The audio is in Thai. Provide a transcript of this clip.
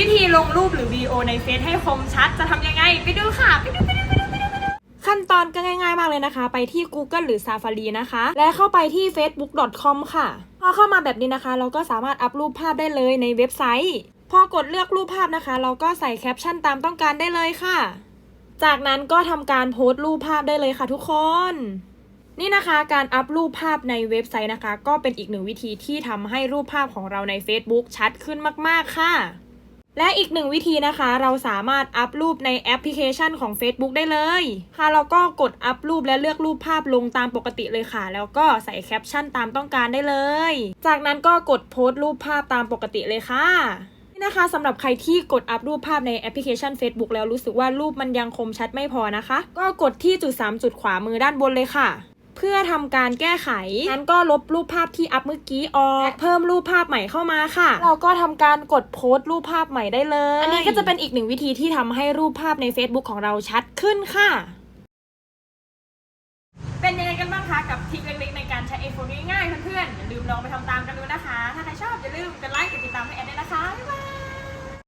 วิธีลงรูปหรือวีโอในเฟซให้คมชัดจะทำยังไง ไปดูค่ะ ไปดูไปดูไปดูไปดูไปดูขั้นตอนก็ง่ายๆมากเลยนะคะ ไปที่ Google หรือ Safari นะคะ และเข้าไปที่ facebook.com ค่ะ พอเข้ามาแบบนี้นะคะ เราก็สามารถอัพรูปภาพได้เลยในเว็บไซต์ พอกดเลือกรูปภาพนะคะ เราก็ใส่แคปชั่นตามต้องการได้เลยค่ะ จากนั้นก็ทำการโพสต์รูปภาพได้เลยค่ะทุกคนนี่นะคะการอัพรูปภาพในเว็บไซต์นะคะ ก็เป็นอีกหนึ่งวิธีที่ทำให้รูปภาพของเราใน Facebook ชัดขึ้นมาก ๆ ค่ะ และอีกหนึ่งวิธีนะคะ เราสามารถอัพรูปในแอปพลิเคชันของ Facebook ได้เลย ค่ะเราก็กดอัพรูปและเลือกรูปภาพลงตามปกติเลยค่ะ แล้วก็ใส่แคปชั่นตามต้องการได้เลย จากนั้นก็กดโพสต์รูปภาพตามปกติเลยค่ะนี่นะคะสำหรับใครที่กดอัพรูปภาพในแอปพลิเคชัน Facebook แล้วรู้สึกว่ารูปมันยังคมชัดไม่พอนะคะ ก็กดที่จุด 3 จุดขวามือด้านบนเลยค่ะ พื่อทำการแก้ไขนั้นก็ลบรูปภาพที่อัพเมื่อกี้ออกและเพิ่มรูปภาพใหม่เข้ามาค่ะ เราก็ทำการกดโพสต์รูปภาพใหม่ได้เลย อันนี้ก็จะเป็นอีกหนึ่งวิธีที่ทำให้รูปภาพใน Facebook ของเราชัดขึ้นค่ะ เป็นยังไงกันบ้างคะกับทริคเล็กๆในการใช้ iPhone ง่ายๆเพื่อนๆอย่าลืมลองไปทำตามกันดูนะคะ ถ้าใครชอบอย่าลืมกดไลค์กดติดตามให้แอดด้วยนะคะบ๊ายบาย